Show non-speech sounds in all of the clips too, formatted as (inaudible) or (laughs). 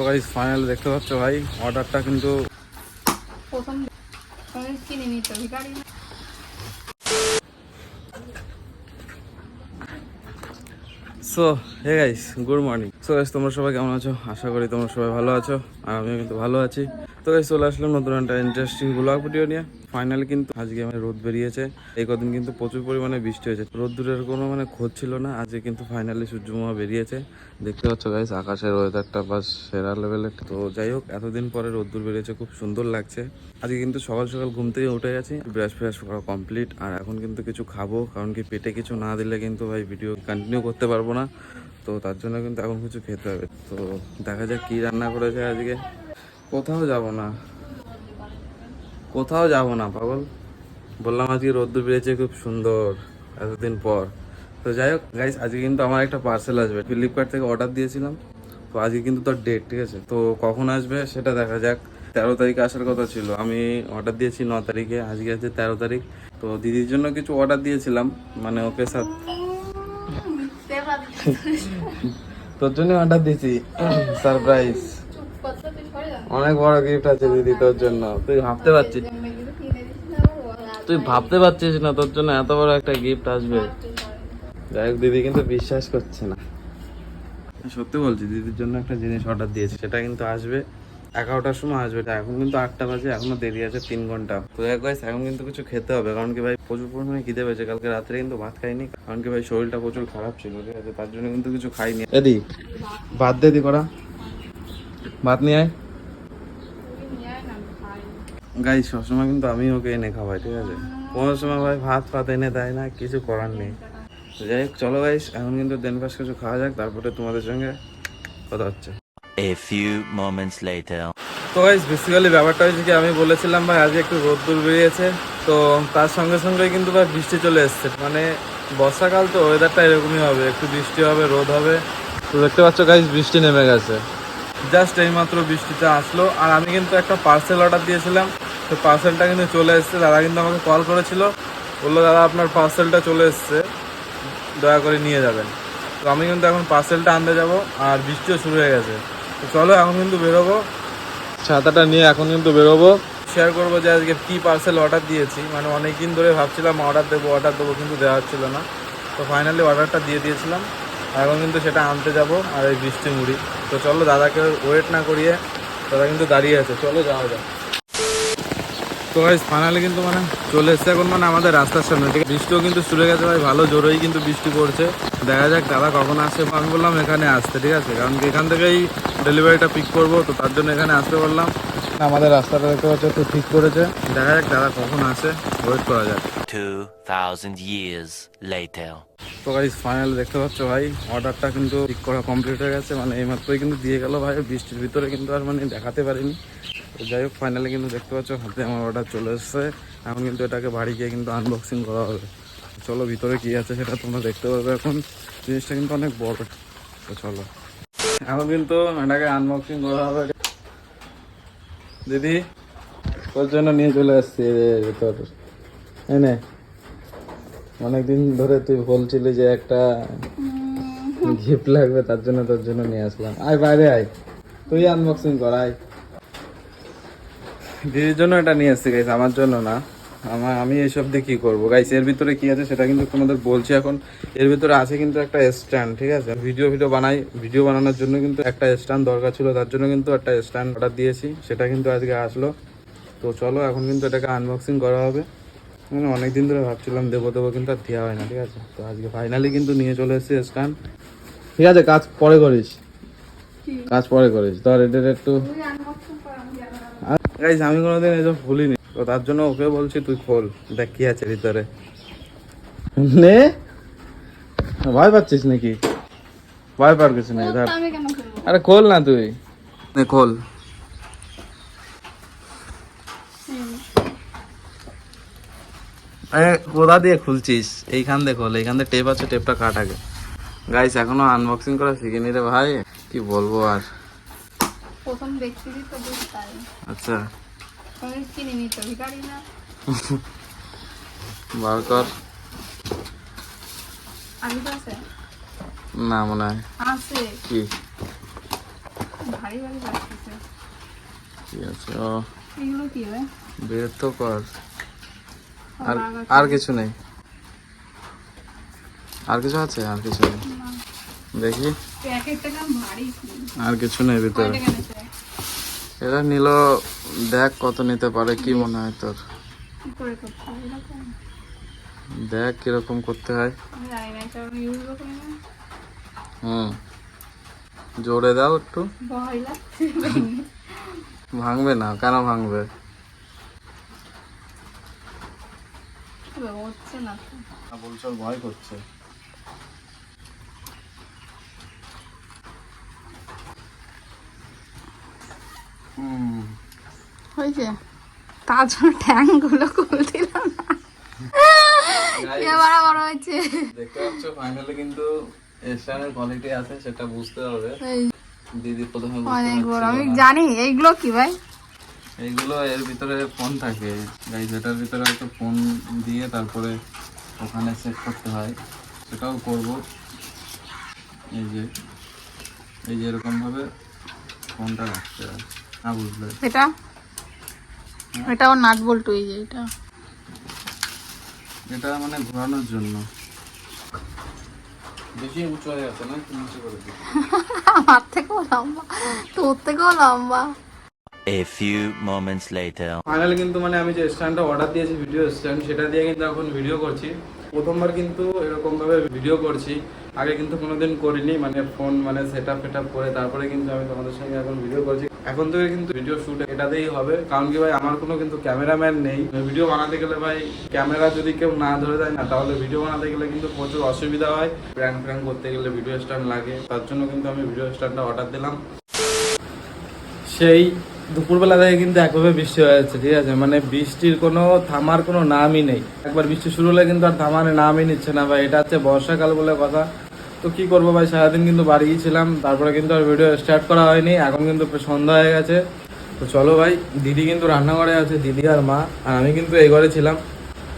তো guys final দেখতে পাচ্ছ ভাই। অর্ডারটা কিন্তু প্রথম কিনে নিতে ভিকারি so hey guys good morning so guys তোমরা সবাই কেমন আছো? আশা করি তোমরা সবাই ভালো আছো, আর আমিও কিন্তু ভালো আছি। তো গাইস চলে আসলাম নতুন একটা ইন্টারেস্টিং ব্লগ ভিডিও নিয়ে। ফাইনালি কিন্তু আজকে আমার রোদ বেরিয়েছে। এই কদিন কিন্তু প্রচুর পরিমাণে বৃষ্টি হয়েছে। রোদ্দুরের কোনো মানে খোঁজ ছিল না। আজকে কিন্তু ফাইনালি সূর্যমা বেরিয়েছে। দেখতে পাচ্ছ গাইস আকাশের ওয়েদারটা বাস সেরা লেভেলের তো, যাই হোক, এতদিন পরে রোদ্দুর বেরিয়েছে, খুব সুন্দর লাগছে। আজকে কিন্তু সকাল সকাল ঘুম থেকে উঠে গেছি। ব্রাশ ফ্রাশ করা কমপ্লিট আর এখন কিন্তু কিছু খাব, কারণ কি পেটে কিছু না দিলে কিন্তু ভাই ভিডিও কন্টিনিউ করতে পারব না। তো তার জন্য কিন্তু এখন কিছু খেতে হবে। তো দেখা যাক কি রান্না করেছে আজকে। কোথাও যাব না। কোথাও যাব না, পাগল। বললাম আজকে রোদ্দুর বেরিয়েছে খুব সুন্দর, এতদিন পর। তো যাই হোক গাইস আজকে কিন্তু আমার একটা পার্সেল আসবে। ফ্লিপকার্ট থেকে অর্ডার দিয়েছিলাম। তো আজকে কিন্তু তোর ডেট ঠিক আছে? তো কখন আসবে সেটা দেখা যাক। তেরো তারিখে আসার কথা ছিল। আমি অর্ডার দিয়েছি ন তারিখে। আজকে আছে তেরো তারিখ। তো দিদির জন্য কিছু অর্ডার দিয়েছিলাম। মানে ওকে সাথ তোর জন্য অর্ডার দিয়েছি সারপ্রাইজ অনেক বড় গিফট আছে দিদি তোর জন্য তুই ভাবতে পারছিস। তুই ভাবতে পারছিস না তোর জন্য এত বড় একটা গিফট আসবে। যাই হোক, দিদি কিন্তু বিশ্বাস করছে না সত্যি বলছি, দিদির জন্য একটা জিনিস অর্ডার দিয়েছি, সেটা কিন্তু আসবে এগারোটার সময় আসবে। এখন কিন্তু আটটা বাজে, এখনও দেরি আছে তিন ঘণ্টা। তো গাইস এখন কিন্তু কিছু খেতে হবে, কারণ কি ভাই প্রচুর পরিমাণে খিদে পেয়েছে। কালকে রাত্রে কিন্তু ভাত খাইনি, কারণ কি ভাই শরীরটা প্রচুর খারাপ ছিল, ঠিক আছে? তার জন্য কিন্তু কিছু খাইনি। এদি, ভাত দে দি করা ভাত নিয়ে আয়। গাই সবসময় কিন্তু আমি ওকে এনে খাওয়াই, ঠিক আছে? কোনো সময় ভাই ভাত ফাত এনে দেয় না, কিছু করার নেই। যাই হোক, চলো গাইস এখন কিন্তু দেন পাশ কিছু খাওয়া যাক, তারপরে তোমাদের সঙ্গে কথা হচ্ছে। A few moments later. তো গাইস বেসিক্যালি ব্যাপারটা হয়েছে কি আমি বলেছিলাম ভাই আজকে একটু রোদ্দুর বেরিয়েছে তো তার সঙ্গে সঙ্গে কিন্তু ভাই বৃষ্টি চলে এসছে। মানে বর্ষাকাল তো ওয়েদারটা এরকমই হবে একটু বৃষ্টি হবে রোদ হবে। তো দেখতে পাচ্ছ গাইস বৃষ্টি নেমে গেছে। জাস্ট এইমাত্র বৃষ্টিটা আসলো আর আমি কিন্তু একটা পার্সেল অর্ডার দিয়েছিলাম তো পার্সেলটা কিন্তু চলে এসেছে দাদা কিন্তু আমাকে কল করেছিল বলল দাদা আপনার পার্সেলটা চলে এসেছে দয়া করে নিয়ে যাবেন। তো আমি কিন্তু এখন পার্সেলটা আনতে যাব আর বৃষ্টিও শুরু হয়ে গেছে। তো চলো এখন কিন্তু বেরোবো। ছাতাটা নিয়ে এখন কিন্তু বেরোবো। শেয়ার করব যে আজকে কী পার্সেল অর্ডার দিয়েছি। মানে অনেক দিন ধরে ভাবছিলাম অর্ডার দেবো অর্ডার দেবো কিন্তু দেওয়া হচ্ছিল না। তো ফাইনালি অর্ডারটা দিয়ে দিয়েছিলাম। এখন কিন্তু সেটা আনতে যাব আর এই বৃষ্টি মুড়ি। তো চলো দাদাকে ওয়েট না করিয়ে দাদা কিন্তু দাঁড়িয়ে আছে। চলো যাওয়া যাক। তো ভাই ফাইনালি কিন্তু মানে চলে এসছে এখন মানে আমাদের রাস্তার সামনে। ঠিক বৃষ্টিও কিন্তু শুরু গেছে ভাই, ভালো জোরেই কিন্তু বৃষ্টি পড়ছে। দেখা যাক দাদা কখন আসছে আমি বললাম এখানে আসতে, ঠিক আছে? কারণ এখান থেকেই ডেলিভারিটা পিক করব, তো তার জন্য এখানে আসতে বললাম। আমাদের রাস্তাটা দেখতে পাচ্ছ একটু ঠিক করেছে। দেখা যাক দাদা কখন আসে ওয়েট করা যাক। 2,000 years later. তো গাইস ফাইনাল দেখতে পাচ্ছ ভাই অর্ডারটা কিন্তু ঠিক করা কমপ্লিট হয়ে গেছে। মানে এইমাত্রই কিন্তু দিয়ে গেল ভাই বৃষ্টির ভিতরে কিন্তু আর মানে দেখাতে পারিনি। তো যাই হোক ফাইনালি কিন্তু দেখতে পাচ্ছ হাতে আমার অর্ডার চলে এসছে। এখন কিন্তু এটাকে বাড়ি গিয়ে কিন্তু আনবক্সিং করা হবে। চলো ভিতরে কি আছে সেটা তোমরা দেখতে পাবে এখন। জিনিসটা কিন্তু অনেক বড়। তো চলো। এখন কিন্তু এটাকে আনবক্সিং করা হবে। দিদি তোর জন্য নিয়ে চলে আসছি রে তোর এনে অনেকদিন ধরে তুই বলছিলি যে একটা গিফট লাগবে তার জন্য তোর জন্য নিয়ে আসলাম। আয় বাইরে আয়। তুই আনবক্সিং কর আয়। দিদির জন্য এটা নিয়ে আসছি গাইস আমার জন্য না। আমার আমি এইসব দিয়ে কি করব? গাইস এর ভিতরে কি আছে সেটা কিন্তু তোমাদের বলছি এখন। এর ভিতরে আছে কিন্তু একটা স্ট্যান্ড ঠিক আছে? ভিডিও ভিডিও বানাই ভিডিও বানানোর জন্য কিন্তু একটা স্ট্যান্ড দরকার ছিল তার জন্য কিন্তু একটা স্ট্যান্ড অর্ডার দিয়েছি সেটা কিন্তু আজকে আসলো। তো চলো এখন কিন্তু এটাকে আনবক্সিং করা হবে। মানে অনেকদিন ধরে ভাবছিলাম দেবো দেবো কিন্তু আর দেওয়া হয় না ঠিক আছে? তো আজকে ফাইনালি কিন্তু নিয়ে চলে এসেছি স্ট্যান্ড ঠিক আছে কাজ পরে করিস। কাজ পরে করিস। ধর এদের একটু আমি। কোনোদিন এসব ভুলিনি। তো তার জন্য ওকে বলছি তুই খোল দেখ কি আছে ভিতরে। নে? ভয় পাচ্ছিস নাকি? ভয় পার কিছু নেই ধর? আরে খোল না তুই। খোল হুম। কোথা দিয়ে খুলছিস? এইখান দিয়ে খোল এইখান দিয়ে টেপ আছে টেপটা কাট আগে। গাইস এখনও আনবক্সিং করা শিখিনি রে ভাই। কি বলব আর? প্রথম দেখছিলি তো বুঝ আচ্ছা। তুমি কিনে নিতে ভিকারি না। (laughs) বার কর। আমি তো আছে? না মনে হয়। আছে। কি? ভারী ভারী লাগতেছে। ঠিক আছে? ও। এগুলো কি হবে বের তো কর। আর আর কিছু নেই। আর কিছু আছে? আর কিছু নেই। দেখি। আর কিছু নেই ভিতরে। কেনেছে নিল দেখ কত নিতে পারে কি মনে হয় তোর? দেখ কীরকম করতে হয়। হুম। জোরে দাও একটু। ভাঙবে না কেন ভাঙবে? হচ্ছে না বলছো ভয় করছে। হয়েছে তার জন্য ট্যাংগুলো খুলে বড় বড় হয়েছে। দেখতে পাচ্ছ ফাইনালি কিন্তু কোয়ালিটি আছে সেটা বুঝতে হবে। দিদি প্রথমে অনেক বড়। আমি জানি এইগুলো কি ভাই? এইগুলো এর ভিতরে ফোন থাকে। গাইজ এটার ভিতরে হয়তো ফোন দিয়ে তারপরে ওখানে সেট করতে হয় সেটাও করব। এই যে এই যে এরকম ভাবে ফোনটা রাখতে হয়। না বুঝলে? এটা? এটাও নাট বল্টু এই যে এটা। এটা মানে ঘোরানোর জন্য। বেশি উঁচু হয়ে গেছে না? নিচু করে দিই। আমার থেকেও লম্বা। তোর থেকেও লম্বা। A few moments later. Finally কিন্তু মানে আমি যে স্ট্যান্ডটা অর্ডার দিয়েছি ভিডিও স্ট্যান্ড সেটা দিয়ে কিন্তু এখন ভিডিও করছি। প্রথমবার কিন্তু এরকম ভাবে ভিডিও করছি। আগে কিন্তু কোনোদিন করিনি মানে ফোন মানে সেট আপ ফেট করে তারপরে কিন্তু আমি তোমাদের সঙ্গে এখন ভিডিও করছি। এখন থেকে কিন্তু ভিডিও শুট এটাতেই হবে। কারণ কি ভাই, আমার কোনো কিন্তু ক্যামেরাম্যান নেই। ভিডিও বানাতে গেলে ভাই ক্যামেরা যদি কেউ না ধরে দেয় না, তাহলে ভিডিও বানাতে গেলে কিন্তু প্রচুর অসুবিধা হয়। প্র্যাঙ্ক ফ্র্যাঙ্ক করতে গেলে ভিডিও স্ট্যান্ড লাগে। তার জন্য কিন্তু আমি ভিডিও স্ট্যান্ডটা অর্ডার দিলাম। সেই দুপুরবেলা থেকে কিন্তু একভাবে বৃষ্টি হয়ে যাচ্ছে, ঠিক আছে? মানে বৃষ্টির কোনো, থামার কোনো নামই নেই। একবার বৃষ্টি শুরু হলে কিন্তু আর থামার নামই নিচ্ছে না ভাই। এটা হচ্ছে বর্ষাকাল বলে কথা। তো কি করব ভাই? সারাদিন কিন্তু বাড়িই ছিলাম, তারপরে কিন্তু আর ভিডিও স্টার্ট করা হয়নি। এখন কিন্তু সন্ধ্যা হয়ে গেছে। তো চলো ভাই, দিদি কিন্তু রান্নাঘরে আছে, দিদি আর মা। আর আমি কিন্তু এই ঘরে ছিলাম।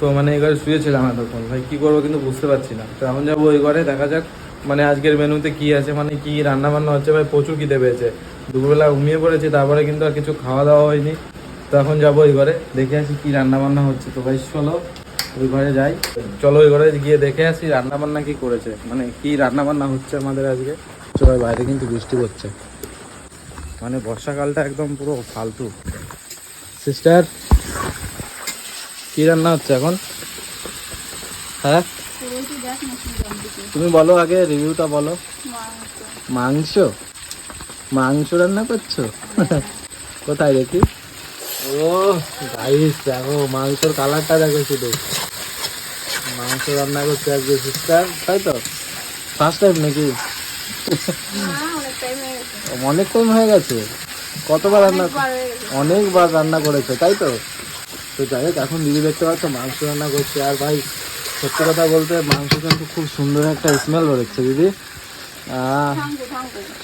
তো মানে এই ঘরে শুয়েছিলাম এতক্ষণ। ভাই, কি করব কিন্তু বুঝতে পারছি না। তো এখন যাব ওই ঘরে, দেখা যাক। মানে আজকের মেনুতে কি আছে মানে কি রান্না বান্না হচ্ছে, ভাই? প্রচুর খিদে পেয়েছে। দুপুরবেলা ঘুমিয়ে পড়েছি তারপরে কিন্তু আর কিছু খাওয়া দাওয়া হয়নি। তো এখন যাব ওই ঘরে দেখে আসি কি রান্না বান্না হচ্ছে। তো ভাই চলো ওই ঘরে যাই। চলো ওই ঘরে গিয়ে দেখে আসি রান্না বান্না কি করেছে মানে কি রান্না বান্না হচ্ছে আমাদের আজকে। সবাই বাইরে কিন্তু বৃষ্টি পড়ছে। মানে বর্ষাকালটা একদম পুরো ফালতু। সিস্টার কি রান্না হচ্ছে এখন? হ্যাঁ? তুমি বলো আগে রিভিউটা বলো। মাংস? মাংস রান্না করছ? কোথায় দেখি ও গাইস দেখো মাংসের কালারটা দেখো শুধু। মাংস রান্না করছে আজকে সিস্টার তাই তো? ফার্স্ট টাইম নাকি? অনেক টাইম হয়ে গেছে। অনেক টাইম হয়ে গেছে। কতবার রান্না বার অনেকবার রান্না করেছে তাই তো? তো যাই হোক এখন দিদি দেখতে পাচ্ছ মাংস রান্না করছে। আর ভাই সত্যি কথা বলতে মাংস কিন্তু খুব সুন্দর একটা স্মেল বেরোচ্ছে দিদি।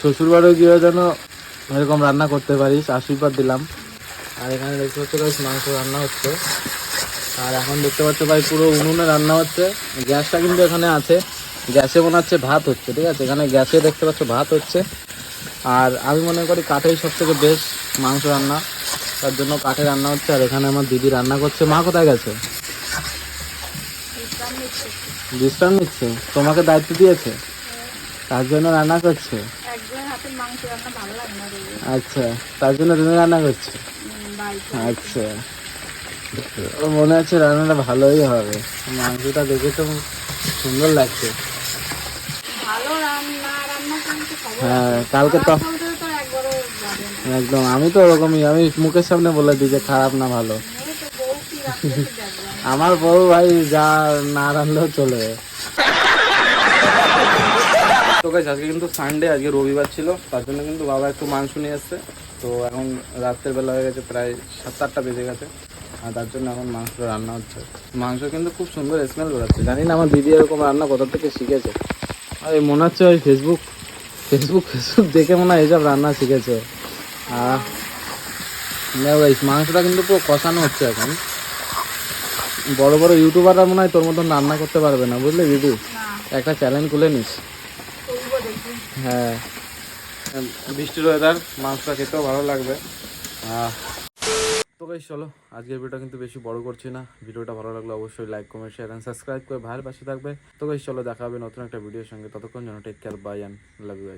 শ্বশুর বাড়িও গিয়ে যেন এরকম রান্না করতে পারিস আশীর্বাদ দিলাম। আর এখানে দেখতে পাচ্ছ গাইস মাংস রান্না হচ্ছে। আর এখন দেখতে পাচ্ছ ভাই পুরো উনুনে রান্না হচ্ছে। গ্যাসটা কিন্তু এখানে আছে। গ্যাসে মনে হচ্ছে ভাত হচ্ছে ঠিক আছে? এখানে গ্যাসে দেখতে পাচ্ছ ভাত হচ্ছে। আর আমি মনে করি কাঠেই সব থেকে বেস্ট মাংস রান্না। তার জন্য কাঠে রান্না হচ্ছে। আর এখানে আমার দিদি রান্না করছে। মা কোথায় গেছে? বিশ্রাম নিচ্ছে। তোমাকে দায়িত্ব দিয়েছে? তার জন্য রান্না করছে। আচ্ছা তার জন্য তুমি রান্না করছ? আচ্ছা। মনে হচ্ছে রান্নাটা ভালোই হবে। মাংসটা দেখে তো সুন্দর লাগছে। হ্যাঁ কালকে তো একদম আমি তো ওরকমই আমি মুখের সামনে বলে দিই যে খারাপ না ভালো। আমার বউ ভাই যা না রান্নলেও চলে তো গাইস আজকে কিন্তু সানডে আজকে রবিবার ছিল তার জন্য কিন্তু বাবা একটু মাংস নিয়ে এসছে। তো এখন রাত্রের বেলা হয়ে গেছে প্রায় সাত আটটা বেজে গেছে। আর তার জন্য এখন মাংস রান্না হচ্ছে। মাংস কিন্তু খুব সুন্দর স্মেল বেরোচ্ছে। জানি না আমার দিদি এরকম রান্না কোথা থেকে শিখেছে। আর এই মনে হচ্ছে ওই ফেসবুক ফেসবুক ফেসবুক দেখে মনে হয় এইসব রান্না শিখেছে। আর মাংসটা কিন্তু পুরো কষানো হচ্ছে এখন। বড় বড় ইউটিউবাররা মনে হয় তোর মতন রান্না করতে পারবে না বুঝলি দিদি? একটা চ্যানেল খুলে নিস। হ্যাঁ। বৃষ্টির ওয়েদার মাংসটা খেতেও ভালো লাগবে। তো গাইস, চলো, আজকের ভিডিওটা কিন্তু বেশি বড় করছি না। ভিডিওটা ভালো লাগলে অবশ্যই like comment share and subscribe করে ভাইয়ের পাশে থাকবে। তো গাইস, চলো, দেখা হবে নতুন একটা ভিডিওর সঙ্গে। ততক্ষণ যেন take care bye and love you